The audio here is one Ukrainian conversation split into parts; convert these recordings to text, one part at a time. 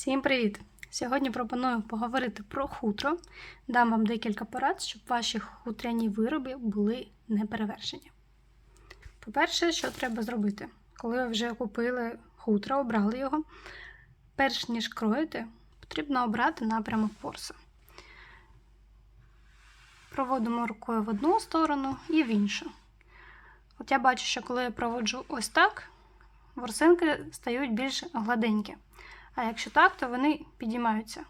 Всім привіт! Сьогодні пропоную поговорити про хутро. Дам вам декілька порад, щоб ваші хутряні вироби були неперевершені. По-перше, що треба зробити? Коли ви вже купили хутро, обрали його, перш ніж кроїти, потрібно обрати напрямок ворса. Проводимо рукою в одну сторону і в іншу. От я бачу, що коли я проводжу ось так, ворсинки стають більш гладенькі. А якщо так, то вони підіймаються.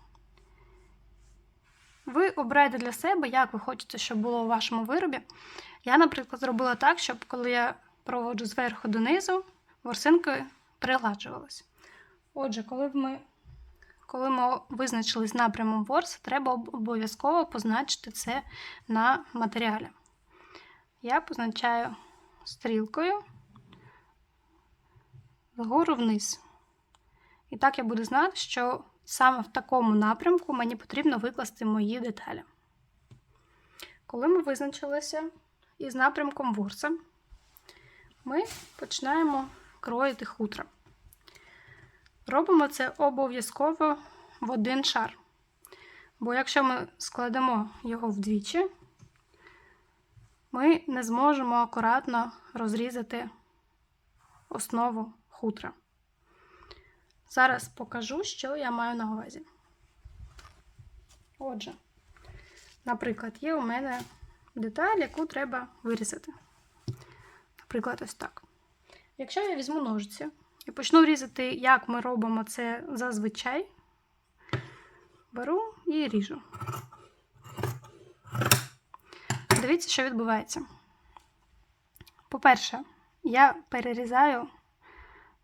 Ви обираєте для себе, як ви хочете, щоб було у вашому виробі. Я, наприклад, зробила так, щоб коли я проводжу зверху донизу, ворсинки пригладжувались. Отже, коли ми, коли ми визначились напрямом ворс, треба обов'язково позначити це на матеріалі. Я позначаю стрілкою вгору вниз. І так я буду знати, що саме в такому напрямку мені потрібно викласти мої деталі. Коли ми визначилися із напрямком ворса, ми починаємо кроїти хутро. Робимо це обов'язково в один шар. Бо якщо ми складемо його вдвічі, ми не зможемо акуратно розрізати основу хутра. Зараз покажу, що я маю на увазі. Отже, наприклад, є у мене деталь, яку треба вирізати. Наприклад, ось так. Якщо я візьму ножиці і почну різати, як ми робимо це зазвичай, беру і ріжу. Дивіться, що відбувається. По-перше, я перерізаю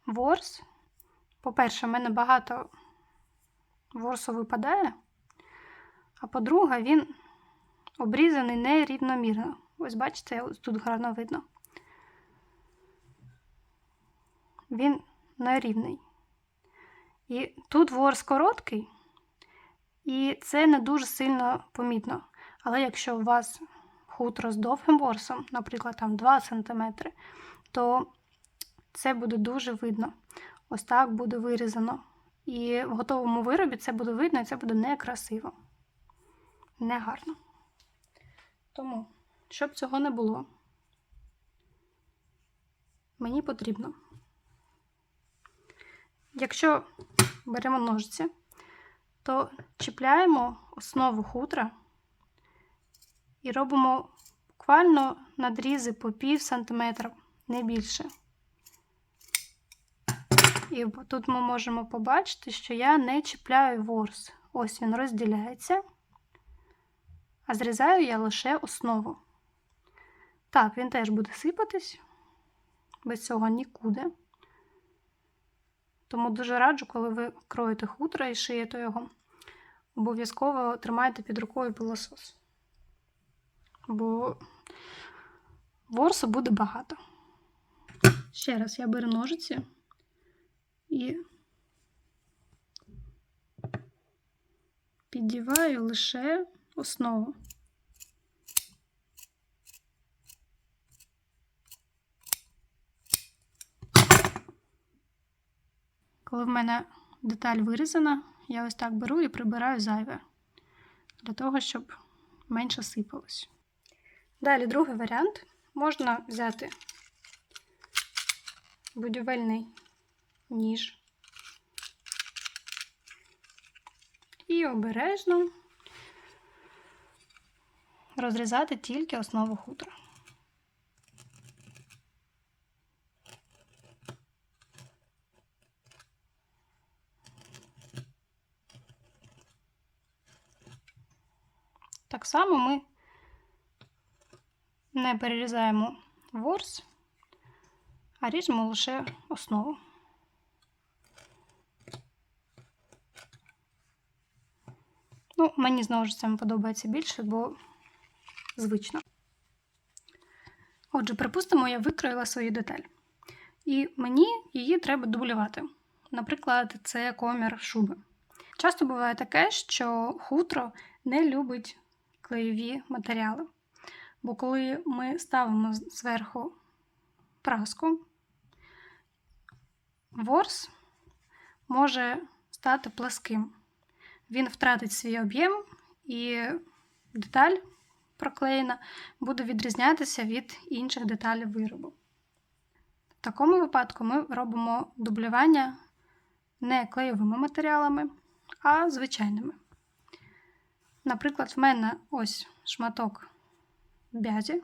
ворс. По-перше, в мене багато ворсу випадає, а по-друге, він обрізаний нерівномірно. Ось бачите, ось тут гарно видно. Він нерівний. І тут ворс короткий, і це не дуже сильно помітно. Але якщо у вас хутро з довгим ворсом, наприклад, там 2 см, то це буде дуже видно. Ось так буде вирізано. І в готовому виробі це буде видно, і це буде некрасиво, негарно. Тому, щоб цього не було, мені потрібно. Якщо беремо ножиці, то чіпляємо основу хутра і робимо буквально надрізи по пів сантиметра, не більше. І тут ми можемо побачити, що я не чіпляю ворс. Ось він розділяється, а зрізаю я лише основу. Так, він теж буде сипатись, без цього нікуди. Тому дуже раджу, коли ви кроєте хутро і шиєте його, обов'язково тримайте під рукою пилосос. Бо ворсу буде багато. Ще раз я беру ножиці і піддіваю лише основу. Коли в мене деталь вирізана, я ось так беру і прибираю зайве, для того, щоб менше сипалось. Далі другий варіант можна взяти будівельний ніж. І обережно розрізати тільки основу хутра. Так само ми не перерізаємо ворс, а ріжемо лише основу. Ну, мені знову ж це подобається більше, бо звично. Отже, припустимо, я викроїла свою деталь. І мені її треба дублювати. Наприклад, це комір шуби. Часто буває таке, що хутро не любить клеєві матеріали. Бо коли ми ставимо зверху праску, ворс може стати пласким. Він втратить свій об'єм і деталь проклеєна буде відрізнятися від інших деталей виробу. В такому випадку ми робимо дублювання не клеєвими матеріалами, а звичайними. Наприклад, в мене ось шматок бязі.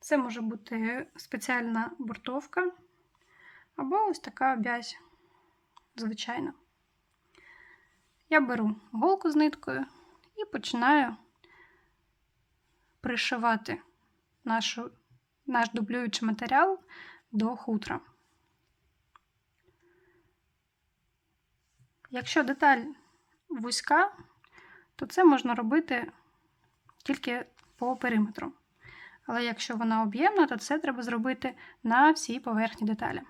Це може бути спеціальна бортовка або ось така бязь звичайна. Я беру голку з ниткою і починаю пришивати нашу, наш дублюючий матеріал до хутра. Якщо деталь вузька, то це можна робити тільки по периметру. Але якщо вона об'ємна, то це треба зробити на всій поверхні деталі.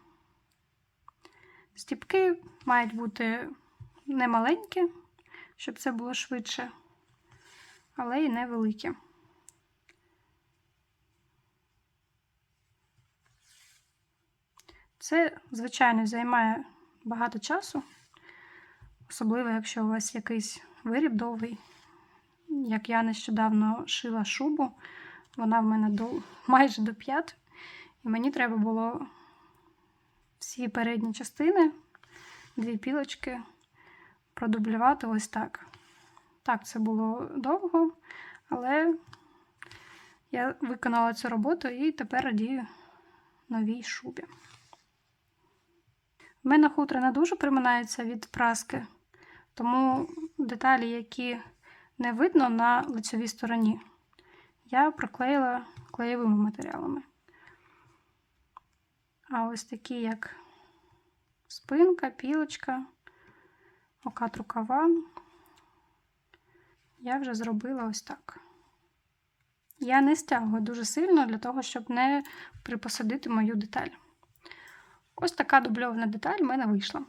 Стіпки мають бути не маленькі, щоб це було швидше, але й невеликі. Це, звичайно, займає багато часу, особливо, якщо у вас якийсь виріб довгий. Як я нещодавно шила шубу, вона в мене до, майже до п'ят, і мені треба було всі передні частини, дві пілочки, продублювати ось так. Так, це було довго, але я виконала цю роботу і тепер радію новій шубі. В мене хутро не дуже приминається від праски, тому деталі, які не видно на лицевій стороні, я проклеїла клеєвими матеріалами. А ось такі, як спинка, пілочка, окат рукава, я вже зробила ось так. Я не стягую дуже сильно для того, щоб не припосадити мою деталь. Ось така дубльована деталь в мене вийшла.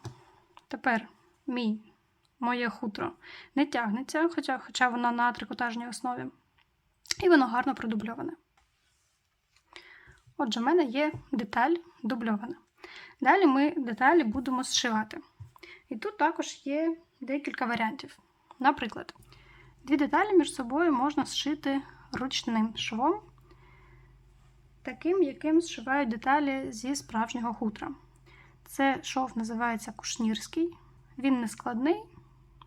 Тепер мій, моє хутро не тягнеться, хоча хоча воно на трикотажній основі. І воно гарно продубльоване. Отже, в мене є деталь дубльована. Далі ми деталі будемо зшивати. І тут також є декілька варіантів. Наприклад, дві деталі між собою можна зшити ручним швом, таким, яким зшивають деталі зі справжнього хутра. Це шов називається кушнірський, він не складний.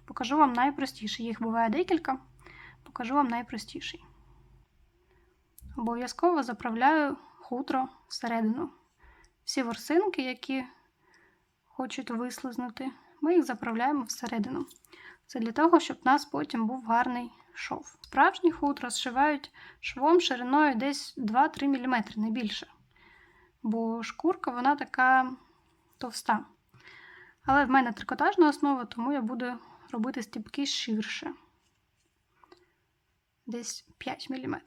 Покажу вам найпростіший. Їх буває декілька, покажу вам найпростіший. Обов'язково заправляю хутро всередину. Всі ворсинки, які хочуть вислизнути, ми їх заправляємо всередину. Це для того, щоб у нас потім був гарний шов. Справжні хутро зшивають швом шириною десь 2-3 мм, не більше. Бо шкурка вона така товста. Але в мене трикотажна основа, тому я буду робити стіпки ширше. Десь 5 мм.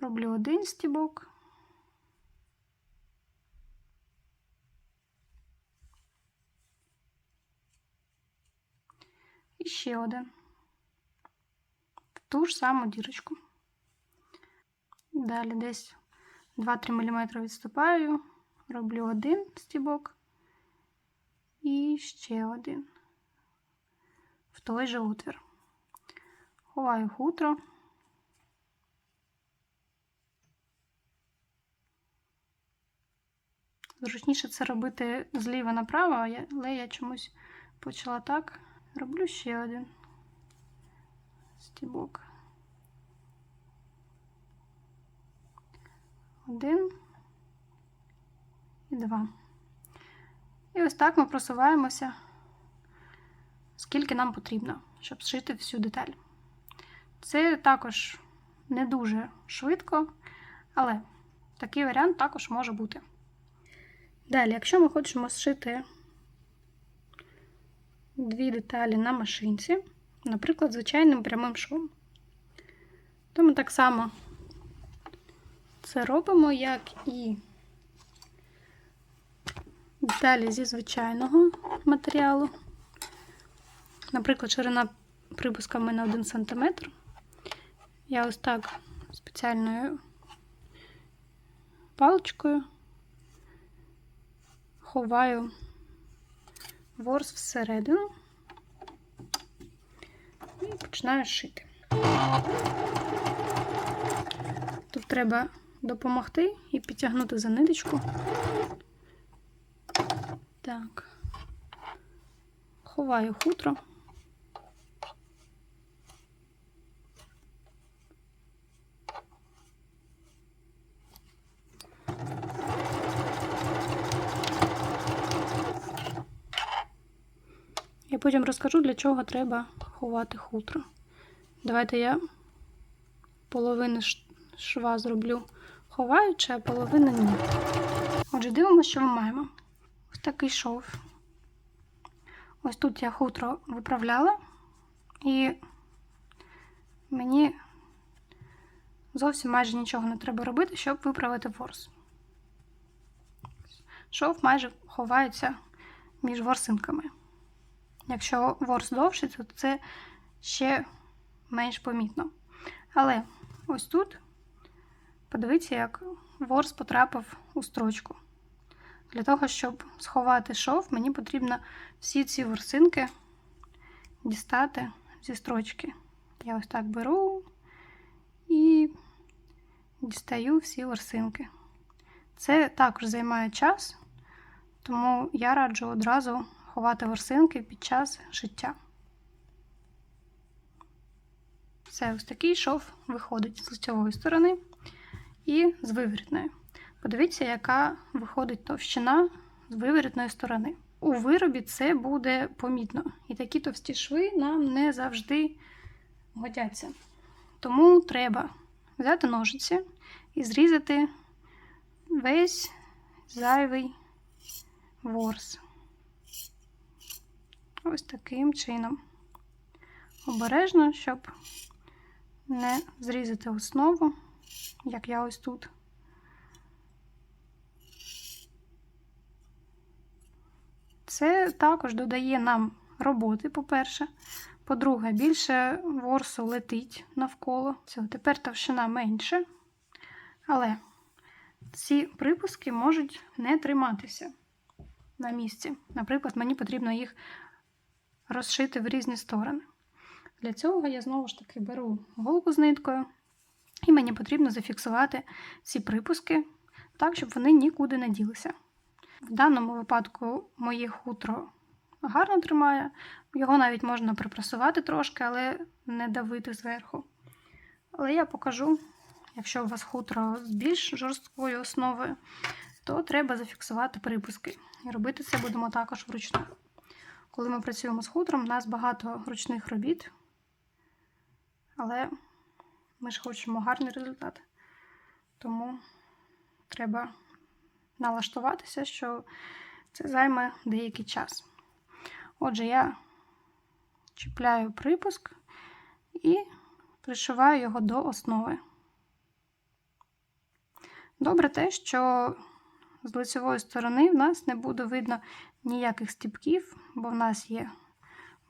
Роблю один стібок. І ще один. В ту ж саму дірочку. Далі десь 2-3 мм відступаю, роблю один стібок і ще один в той же отвір. Ховаю хутро. Зручніше це робити зліва направо, але я чомусь почала так. Роблю ще один стібок. Один і два. І ось так ми просуваємося, скільки нам потрібно, щоб зшити всю деталь. Це також не дуже швидко, але такий варіант також може бути. Далі, якщо ми хочемо зшити дві деталі на машинці, наприклад, звичайним прямим швом, то ми так само це робимо, як і деталі зі звичайного матеріалу. Наприклад, ширина припуска в мене 1 см. Я ось так спеціальною паличкою ховаю ворс всередину і починаю шити. Тут треба допомогти і підтягнути за ниточку. Так, ховаю хутро. Потім розкажу, для чого треба ховати хутро. Давайте я половину шва зроблю ховаючи, а половину ні. Отже, дивимося, що ми маємо. Ось такий шов. Ось тут я хутро виправляла, і мені зовсім майже нічого не треба робити, щоб виправити ворс. Шов майже ховається між ворсинками. Якщо ворс довший, то це ще менш помітно. Але ось тут подивіться, як ворс потрапив у строчку. Для того, щоб сховати шов, мені потрібно всі ці ворсинки дістати зі строчки. Я ось так беру і дістаю всі ворсинки. Це також займає час, тому я раджу одразу ховати ворсинки під час шиття. Це ось такий шов виходить з лицевої сторони і з виворітної. Подивіться, яка виходить товщина з виворітної сторони. У виробі це буде помітно. І такі товсті шви нам не завжди годяться. Тому треба взяти ножиці і зрізати весь зайвий ворс. Ось таким чином. Обережно, щоб не зрізати основу, як я ось тут. Це також додає нам роботи, по-перше. По-друге, більше ворсу летить навколо. Все, тепер товщина менше. Але ці припуски можуть не триматися на місці. Наприклад, мені потрібно їх розшити в різні сторони. Для цього я знову ж таки беру голку з ниткою, і мені потрібно зафіксувати ці припуски так, щоб вони нікуди не ділися. В даному випадку моє хутро гарно тримає, його навіть можна припрасувати трошки, але не давити зверху. Але я покажу, якщо у вас хутро з більш жорсткою основою, то треба зафіксувати припуски. І робити це будемо також вручну. Коли ми працюємо з хутром, у нас багато ручних робіт, але ми ж хочемо гарний результат. Тому треба налаштуватися, що це займе деякий час. Отже, я чіпляю припуск і пришиваю його до основи. Добре те, що з лицевої сторони в нас не буде видно ніяких стіпків, бо в нас є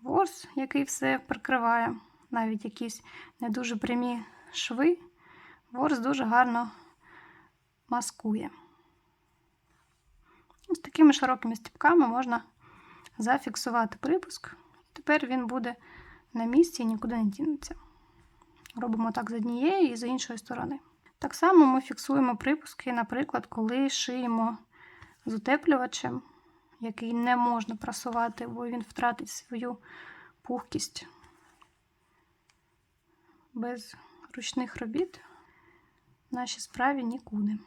ворс, який все прикриває, навіть якісь не дуже прямі шви. Ворс дуже гарно маскує. Ось такими широкими стіпками можна зафіксувати припуск. Тепер він буде на місці і нікуди не дінеться. Робимо так з однієї і з іншої сторони. Так само ми фіксуємо припуски, наприклад, коли шиємо з утеплювачем, який не можна прасувати, бо він втратить свою пухкість. Без ручних робіт в нашій справі нікуди.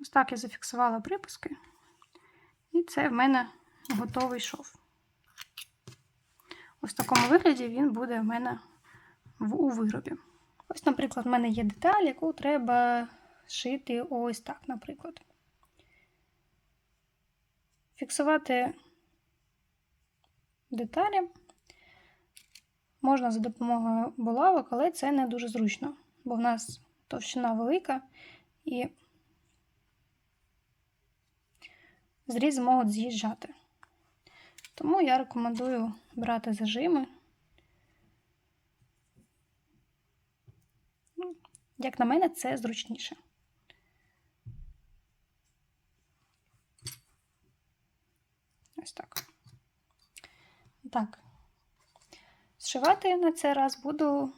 Ось так я зафіксувала припуски, і це в мене готовий шов. Ось в такому вигляді він буде в мене у виробі. Ось, наприклад, в мене є деталь, яку треба шити ось так, наприклад. Фіксувати деталі можна за допомогою булавок, але це не дуже зручно, бо в нас товщина велика і зрізи можуть з'їжджати. Тому я рекомендую брати зажими. Ну, Як на мене, це зручніше. Ось так. Так. Зшивати на цей раз буду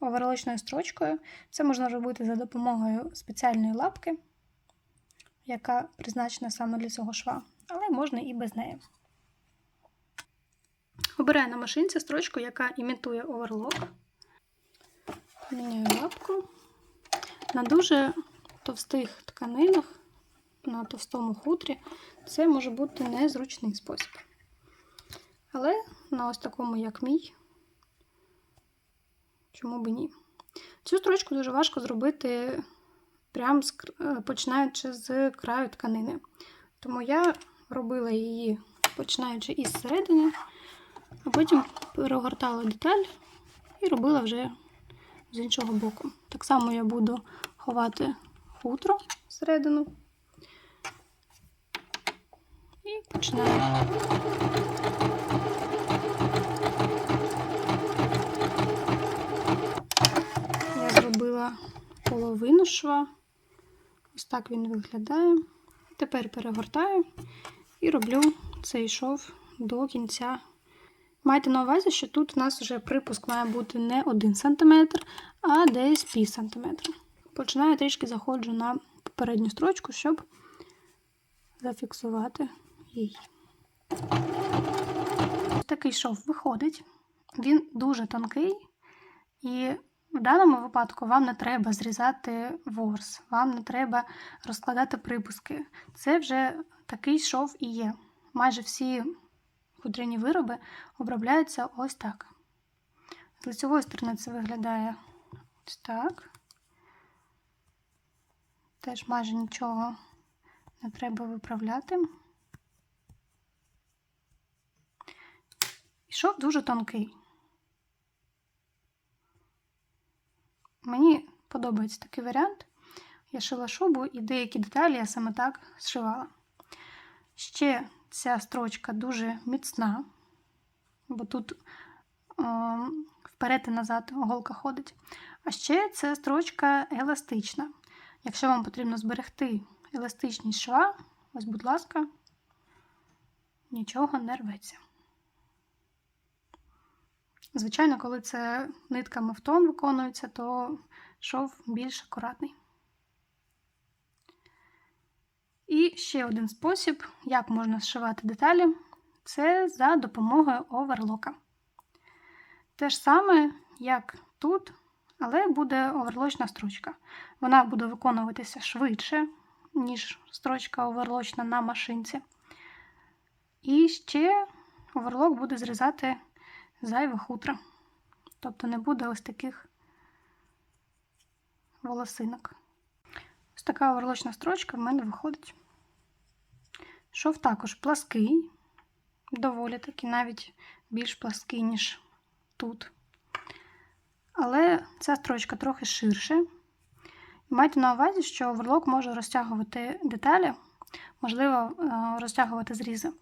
оверлочною строчкою. Це можна робити за допомогою спеціальної лапки, яка призначена саме для цього шва, але можна і без неї. Обираю на машинці строчку, яка імітує оверлок. Міняю лапку. На дуже товстих тканинах, на товстому хутрі, це може бути незручний спосіб. Але на ось такому, як мій, чому би ні. Цю строчку дуже важко зробити прям з, починаючи з краю тканини. Тому я робила її починаючи із середини, а потім перегортала деталь і робила вже з іншого боку. Так само я буду ховати хутро всередину і починаю. Я зробила половину шва. Ось так він виглядає. Тепер перегортаю і роблю цей шов до кінця. Майте на увазі, що тут у нас вже припуск має бути не 1 см, а десь пів сантиметра. Починаю трішки заходжу на попередню строчку, щоб зафіксувати її. Такий шов виходить. Він дуже тонкий, і в даному випадку вам не треба зрізати ворс, вам не треба розкладати припуски. Це вже такий шов і є. Майже всі хутряні вироби обробляються ось так. З лицевої сторони це виглядає ось так. Теж майже нічого не треба виправляти. І шов дуже тонкий. Мені подобається такий варіант. Я шила шубу і деякі деталі я саме так зшивала. Ще ця строчка дуже міцна, бо тут о, вперед і назад голка ходить. А ще ця строчка еластична. Якщо вам потрібно зберегти еластичність шва, ось, будь ласка, нічого не рветься. Звичайно, коли це нитками в тон виконується, то шов більш акуратний. І ще один спосіб, як можна зшивати деталі, це за допомогою оверлока. Те ж саме, як тут, але буде оверлочна строчка. Вона буде виконуватися швидше, ніж строчка оверлочна на машинці. І ще оверлок буде зрізати зайве хутро. Тобто не буде ось таких волосинок. Ось така оверлочна строчка в мене виходить. Шов також плаский, доволі таки навіть більш плаский, ніж тут. Але ця строчка трохи ширше. Майте на увазі, що оверлок може розтягувати деталі, можливо, розтягувати зрізи.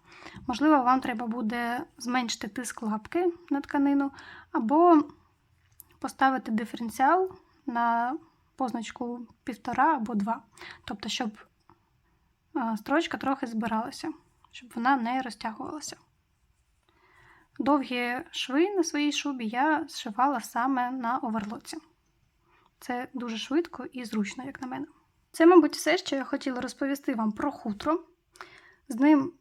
Можливо, вам треба буде зменшити тиск лапки на тканину, або поставити диференціал на позначку 1,5 або 2. Тобто, щоб строчка трохи збиралася, щоб вона не розтягувалася. Довгі шви на своїй шубі я зшивала саме на оверлоці. Це дуже швидко і зручно, як на мене. Це, мабуть, все, що я хотіла розповісти вам про хутро. З ним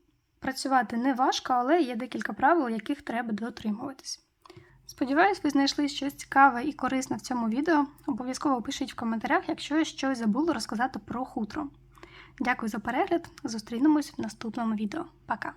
працювати не важко, але є декілька правил, яких треба дотримуватись. Сподіваюсь, ви знайшли щось цікаве і корисне в цьому відео. Обов'язково пишіть в коментарях, якщо я щось забула розказати про хутро. Дякую за перегляд. Зустрінемось в наступному відео. Пока!